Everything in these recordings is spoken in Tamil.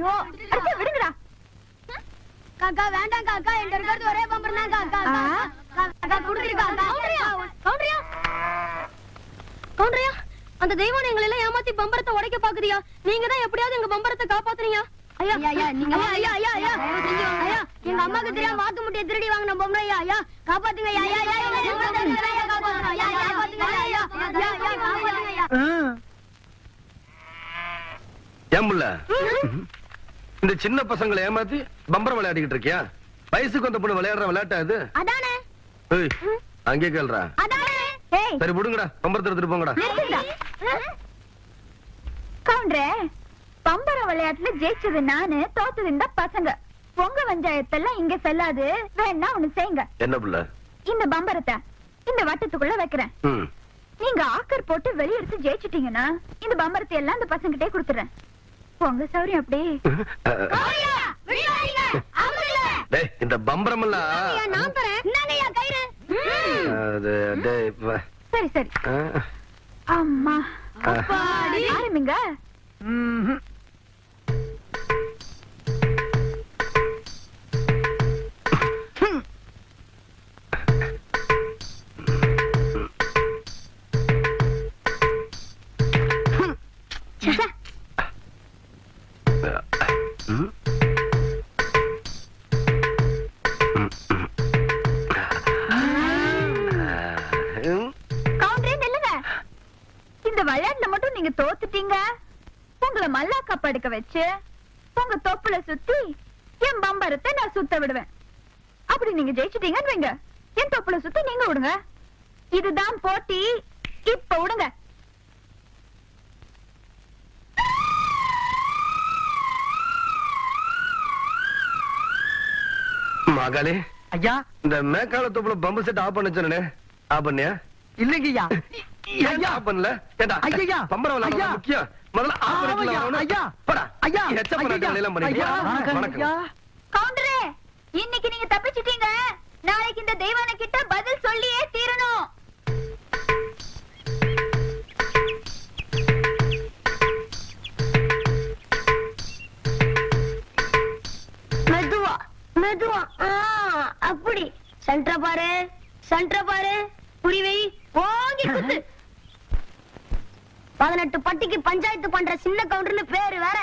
ஐயோ அடிச்சா விடுங்கடா காக்கா வேண்டாம் காக்கா என்கிட்ட இருக்கிறது ஒரே பம்பர் தான் காக்கா ஆ. காக்கா குடுத்துரு காக்கா கவுண்டரியா கவுண்டரியா அந்த தெய்வம் எங்களை எல்லாம் ஏமாத்தி பம்பரத்தை உடைக்க பாக்குறியா நீங்க தான் எப்படியாவது எங்க பம்பரத்தை காப்பாத்துறீங்க ஐயா ஐயா நீங்க ஐயா ஐயா ஐயா ஐயா எங்க அம்மாக்கு தெரியாம வாத்து முட்டைய திருடி வாங்கின பொம்பளை ஐயா ஐயா காப்பாத்துங்க காப்பாத்துங்க இந்த சின்ன பசங்களை ஏமாத்தி பம்பரம் விளையாடிக்கிட்டு இருக்கியா? வயசுக்கு வந்த பொண்ணு விளையாடுற விளையாட்டா இது? அதானே. ஏய், அங்கே கேள்றா அதானே. ஏய். சரி விடுங்கடா. பம்பரத்தை எடுத்துட்டு போங்கடா. கவுண்டரே பம்பர விளையாட்டுல ஜெயிச்சது நானு தோத்தது இந்த பசங்க. உங்க பஞ்சாயத்தெல்லாம் இங்க செல்லாது. வேணா ஒண்ணு செய்யுங்க. என்ன புள்ள? இந்த பம்பரத்தை இந்த வட்டத்துக்குள்ள வைக்கிறேன். ம். நீங்க ஆக்கர் போட்டு வெளியெடுத்து ஜெயிச்சிட்டீங்கன்னா இந்த பம்பரத்தை எல்லாம் இந்த பசங்கிட்டே கொடுத்துறேன் உங்க சௌரியம் அப்படி இந்த பம்பரம் எல்லாம் சரி சரி. அம்மா. அப்பாடி. ஆரம்பிங்க. வச்சு உங்க தொப்புல சுத்தி என் பம்பரத்தை நான் சுத்த விடுவேன். அப்படி நீங்க ஜெயிச்சிட்டீங்கன்னு வைங்க. என் தொப்புல சுத்தி நீங்க விடுங்க. இதுதான் போட்டி. இப்ப விடுங்க. மகளே ஐயா. இந்த மேக்கால தொப்புல பம்பு செட் ஆஃப் பண்ண சொன்னே ஆஃப் பண்ணியா? இல்லைங்கய்யா. ஏன் ஆஃப் பண்ணல? ஏண்டா ஐயா. பம்பரம் ஐயா. முக்கியம். முதல்ல ஆஃப் பண்ணிட்டு ஐயா. வரணும். ஐயா. போடா ஐயா. எச்ச பண்ண எல்லாம் பண்ணிட்டியா ஐயா. வணக்கம் வணக்கம் ஐயா. கவுண்டரே இன்னைக்கு நீங்க தப்பிச்சிட்டீங்க நாளைக்கு இந்த தெய்வான கிட்ட பதில் சொல்லியே தீரணும் மெதுவா மெதுவா ஆ, அப்படி சென்டர பாரு சென்டர பாரு புரி வை ஓங்கி குத்து பதினெட்டு பட்டிக்கு பஞ்சாயத்து பண்ற சின்ன கவுண்டர்னு பேரு வேற.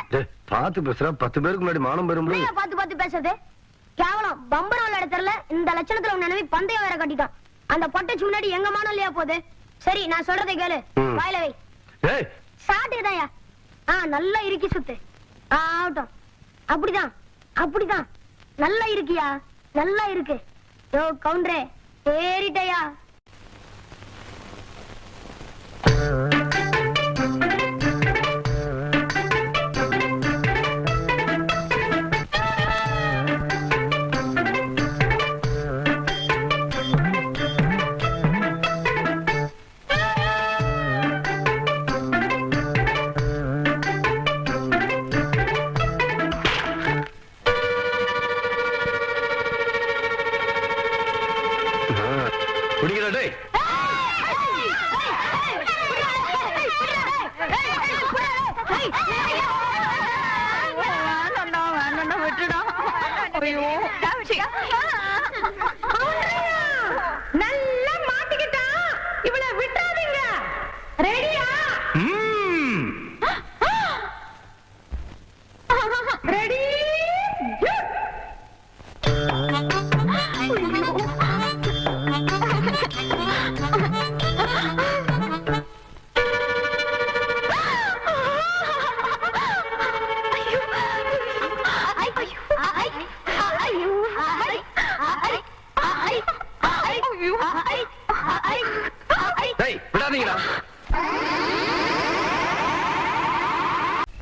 பாத்து பேசுற பத்து பேருக்கு முன்னாடி மானம் பெறும் புரிய பார்த்து பார்த்து பேசுறது? கேவலம். பம்பரம் விளையாட தெரியல இந்த லட்சணத்துல உன் நினைவு பந்தயம் வேற கட்டிட்டான். அந்த பொட்டைச்சு முன்னாடி எங்க மானம் இல்லையா போகுது? சரி நான் சொல்றதை கேளு. வாயில வை. சாட்டுதாயா ஆ நல்லா இறுக்கி சுத்து. ஆகட்டும். அப்படிதான். அப்படிதான். நல்லா இருக்கியா? நல்லா இருக்கு. யோ கவுண்டரே ஏறிட்டயா? ஐயோ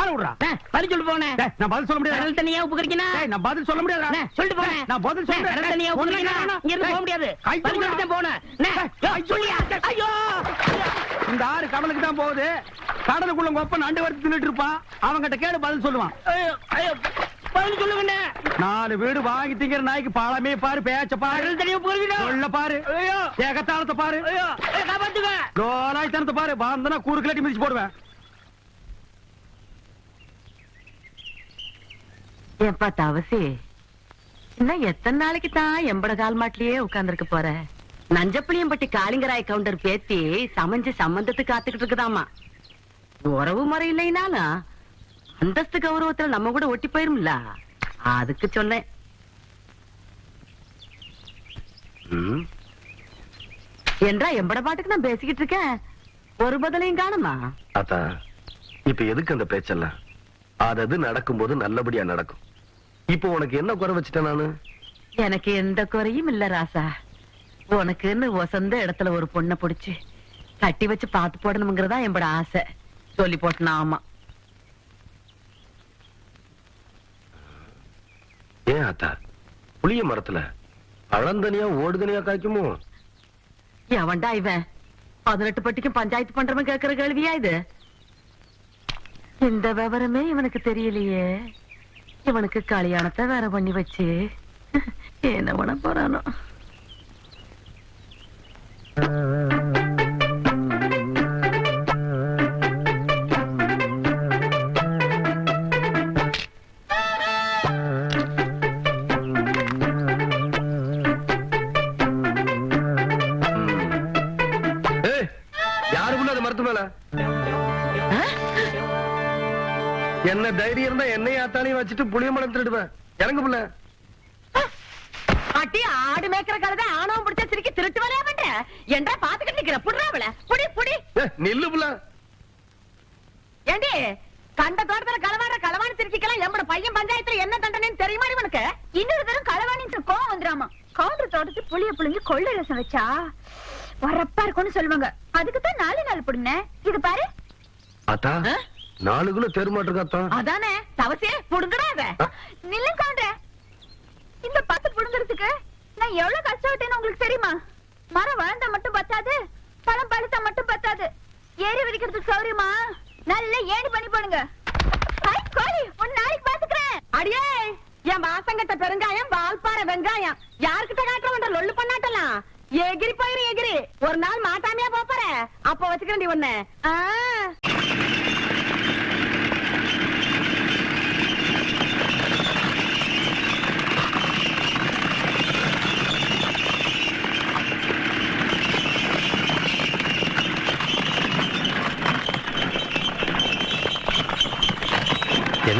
ஆள விடுறா. பதில் டேய், நான் பதில் சொல்ல முடியாது? கடல் தண்ணியா உப்பு கறிக்கினா நான் பதில் சொல்ல முடியாது? சொல்லிட்டு போனேன் நான் பதில் சொல்றேன். கடல் தண்ணியா உப்பு கறிக்கினா இங்க இருந்து போக முடியாது. பதில் சொல்லிட்டு தான் போனேன் சொல்லியா? ஐயோ! இந்த ஆறு கடலுக்கு தான் போகுது. கடலுக்குள்ள உங்க ஒப்பன் அண்டு வறுத்து தின்னுட்டு இருப்பான் அவங்கிட்ட கேடு பதில் சொல்லுவான். பதில் சொல்லுங்க நாலு வீடு வாங்கி திங்கிற நாய்க்கு பாலமே பாரு பேச்ச பாரு. சொல்ல பாரு. ஏகத்தாளத்தை பாரு. காப்பாத்துங்க. கோலாய்த்தனத்தை பாரு. வந்தனா கூறு கிளட்டி மிதிச்சு போடுவேன். ஏன்பா தவசி இன்னும் எத்தனை நாளைக்கு தான் எம்பட கால் மாட்டிலேயே உட்கார்ந்திருக்க போற? நஞ்சப்புளியம்பட்டி காளிங்கராய் கவுண்டர் பேத்தி சமைஞ்சு சம்பந்தத்துக்கு காத்துக்கிட்டு இருக்குதாமா? உறவு முறை இல்லைனாலும் அந்தஸ்து கௌரவத்துல நம்ம கூட ஒட்டி போயிரும்ல? அதுக்கு சொன்னேன். என்றா எம்பட பாட்டுக்கு நான் பேசிக்கிட்டு இருக்கேன். ஒரு பதிலையும் காணுமா? அத்தா இப்ப எதுக்கு அந்த பேச்செல்லாம்? அதது நடக்கும்போது நல்லபடியா நடக்கும். இப்போ உனக்கு என்ன குறை வச்சுட்டேன் நானு? எனக்கு எந்த குறையும் இல்ல ராசா. உனக்குன்னு வசந்த இடத்துல ஒரு பொண்ணை பிடிச்சு கட்டி வச்சு பார்த்து போடணுங்கிறதா என்னோட ஆசை. சொல்லி போட்டனா ஆமா. ஏன் அத்தா? புளிய மரத்துல பழந்தனியா ஓடுதனியா காய்க்குமோ? எவன்டா இவன்? பதினெட்டு பட்டிக்கும் பஞ்சாயத்து பண்றவன் கேக்குற கேள்வியா இது? இந்த விவரமே இவனுக்கு தெரியலையே. இவனுக்கு கல்யாணத்தை வேற பண்ணி வச்சு. என்ன பண்ண போறானோ? வச்சுட்டு புளிய மரம் திருடுவேன் இறங்கு புள்ள. அட்டி ஆடு மேய்க்கிற கழுதை ஆணவம் பிடிச்ச சிரிக்கி திருட்டு வரையா பண்ற என்றா பாத்துக்கிட்டு நிக்கிற? புடுறா அவள. புடி புடி. நில்லு புள்ள. ஏண்டி கண்ட தோட்டத்துல களவாடுற களவாணி திருச்சிக்கலாம் எம்பட பையன் பஞ்சாயத்துல என்ன தண்டனைன்னு தெரியுமா இவனுக்கு இன்னொரு தரம் களவாணிட்டு கோவம் வந்துராமா கவுண்டர் தோட்டத்து புளிய புளிஞ்சு கொள்ளை ரசம் வச்சா? வரப்பா இருக்கும்னு சொல்லுவாங்க. அதுக்கு தான் நாலு நாள் புடுங்க இது பாரு. அத்தா ஆ? நாலு கிலோ தெருமாட்டு அத்தா அதானே தவசே புடுங்கடா அத நில்லு கவுண்டர் இந்த பத்து புடுங்கிறதுக்கு நான் எவ்வளவு கஷ்டப்பட்டேன்னு உங்களுக்கு தெரியுமா? மரம் வளர்ந்தா மட்டும் பத்தாது பழம் பழுத்தா மட்டும் பத்தாது. ஏறி வடிக்கிறதுக்கு சௌரியமா? நல்ல ஏணி பண்ணி போடுங்க. கோழி உன் நாளைக்கு பாத்துக்கிறேன். அடியே என் வாசங்கட்ட பெருங்காயம் வால்பாறை வெங்காயம். யாருக்கிட்ட காட்டுறவன் லொல்லு பண்ணாட்டலாம் எகிரி போயிரு எகிரி. ஒரு நாள் மாட்டாமையா போப்பற அப்ப வச்சுக்கிறேன் ஒண்ணு.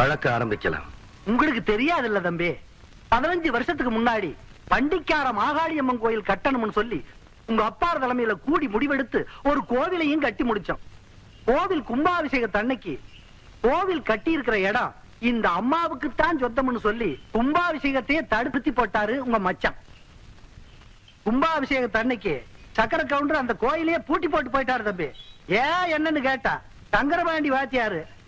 வழக்க ஆரம்பிக்கலாம். உங்களுக்கு தெரியாதுல்ல தம்பி. பதினஞ்சு வருஷத்துக்கு முன்னாடி பண்டிக்கார மாகாளியம்மன் கோயில் கட்டணும்னு சொல்லி உங்க அப்பார் தலைமையில கூடி முடிவெடுத்து ஒரு கோவிலையும் கட்டி முடிச்சோம். கோவில் கும்பாபிஷேகத்தை அன்னைக்கு கோவில் கட்டி இருக்கிற இடம் இந்த அம்மாவுக்கு தான் சொத்தம்னு சொல்லி கும்பாபிஷேகத்தையே தடுப்பத்தி போட்டாரு உங்க மச்சான். கும்பாபிஷேகத்தை அன்னைக்கு சக்கர கவுண்டர் அந்த கோயிலையே பூட்டி போட்டு போயிட்டாரு தம்பி. ஏன் என்னன்னு கேட்டா சங்கரபாண்டி வாத்தியாரு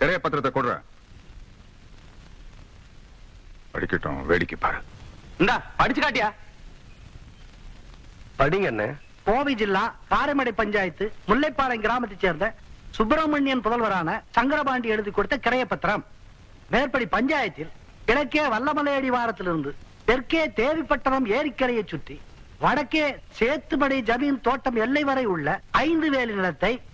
திரைய பத்திரத்தை கொடுற. படிக்கட்டும் வேடிக்கை பாரு. இந்தா படிச்சு காட்டியா? படிங்க என்ன கோவை ஜில்லா காரைமடை பஞ்சாயத்து முல்லைப்பாளையம் கிராமத்தைச் சேர்ந்த சுப்பிரமணியன் புதல்வரான சங்கரபாண்டி எழுதி கொடுத்த கிரையப்பத்திரம் மேற்படி பஞ்சாயத்தில் கிழக்கே வல்லமலையடி வாரத்திலிருந்து தெற்கே தேவிப்பட்டணம் ஏரிக்கரையை சுற்றி வடக்கே சேத்துமடை ஜமீன் தோட்டம் எல்லை வரை உள்ள ஐந்து வேலி நிலத்தை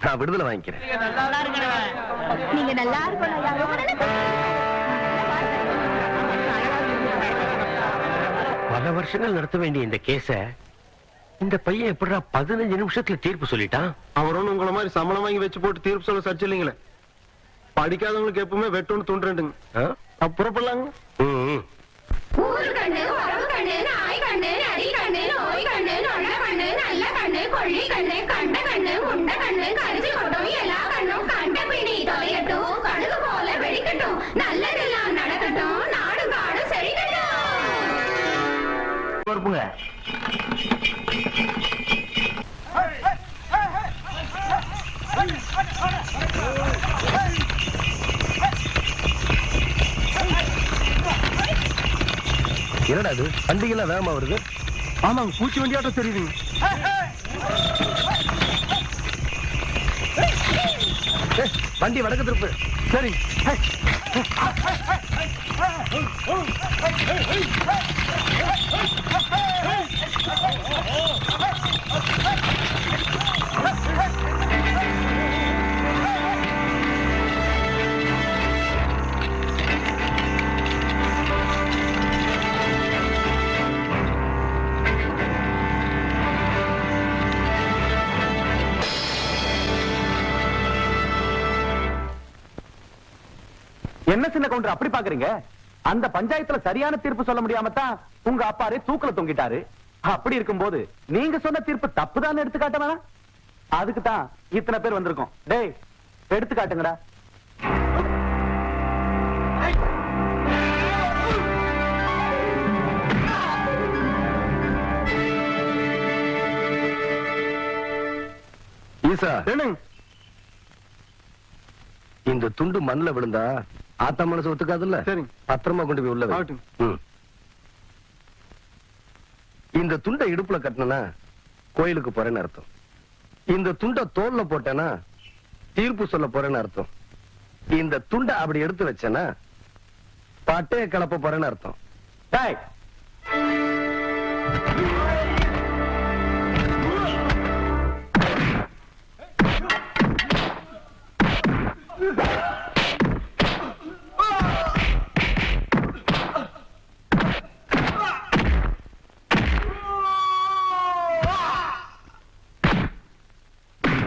நான் விடுதலை வாங்கிக்கிறேன். நீங்க நல்லா பல வருஷங்கள் நடத்த வேண்டிய இந்த கேஸ இந்த பையன் எப்படிடா பதினஞ்சு நிமிஷத்துல தீர்ப்பு சொல்லிட்டான்? அவரும் உங்களை மாதிரி சம்பளம் வாங்கி வச்சு போட்டு தீர்ப்பு சொல்ல சர்ச்சை இல்லைங்களே. படிக்காதவங்களுக்கு எப்பவுமே வெட்டோன்னு தூண்டுறேன்டுங்க ஆ? കൊള്ളി കണ്ണ് കണ്ട കണ്ണ് മുണ്ട കണ്ണ് കരുതി കൊട്ടും എല്ലാ കണ്ണും കണ്ട പിടി തൊലയട്ടു കടുക് പോലെ വെടിക്കട്ടു നല്ലതെല്ലാം നടക്കട്ടു നാടും കാടും ചെടിക്കട്ടു என்னடா அது வண்டிகள்லாம் வேகமா வருது? ஆமாங்க பூச்சி வண்டியாட்டம் தெரியுதுங்க வண்டி வடக்கு திருப்பு சரி என்ன சின்ன கவுண்டர் அப்படி பாக்குறீங்க? அந்த பஞ்சாயத்துல சரியான தீர்ப்பு சொல்ல முடியாம தான் உங்க அப்பாரே தூக்கல தொங்கிட்டாரு. அப்படி இருக்கும்போது நீங்க சொன்ன தீர்ப்பு தப்புதான் எடுத்து காட்ட வேணாம். அதுக்கு தான் இத்தனை பேர் வந்திருக்கோம். டேய் எடுத்து காட்டுங்கடா ஈசா. என்னங்க? இந்த துண்டு மண்ணுல விழுந்தா ஆத்தா மனசு ஒத்துக்காதுல்ல? பத்திரமா கொண்டு போய் உள்ள இந்த துண்டை இடுப்புல கட்டினா கோயிலுக்கு போறேன்னு அர்த்தம். இந்த துண்டை தோல்ல போட்டேன்னா தீர்ப்பு சொல்ல போறேன்னு அர்த்தம். இந்த துண்டை அப்படி எடுத்து வச்சனா பட்டைய கலப்ப போறேன்னு அர்த்தம். Yeah.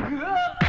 Ugh!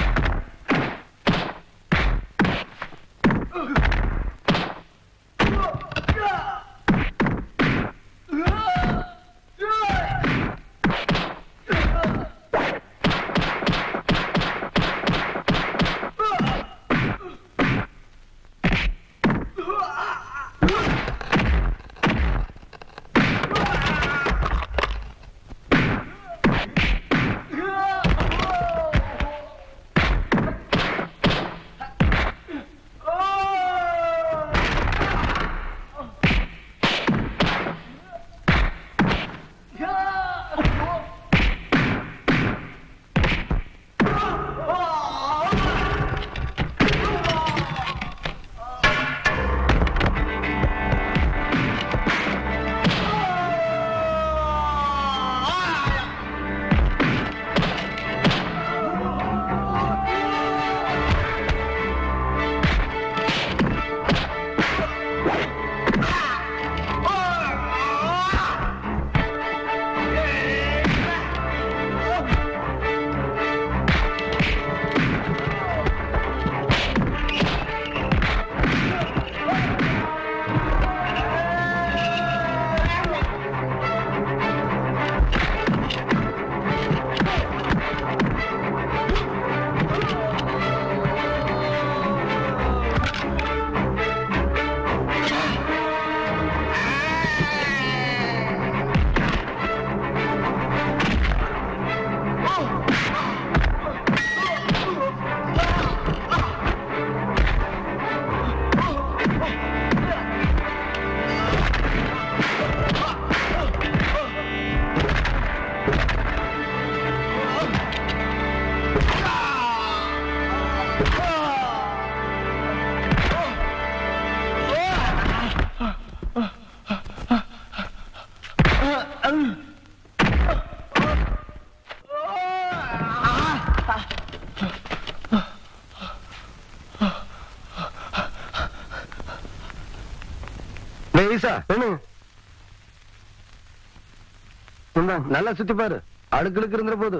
இந்தா, நல்லா சுத்தி பாரு. அழுக்கு இருந்துற போது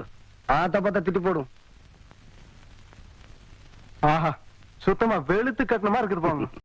ஆத்தா பார்த்தா திட்டு போடும். ஆஹா சுத்தமா வெளுத்து கட்டணமா இருக்குது போங்க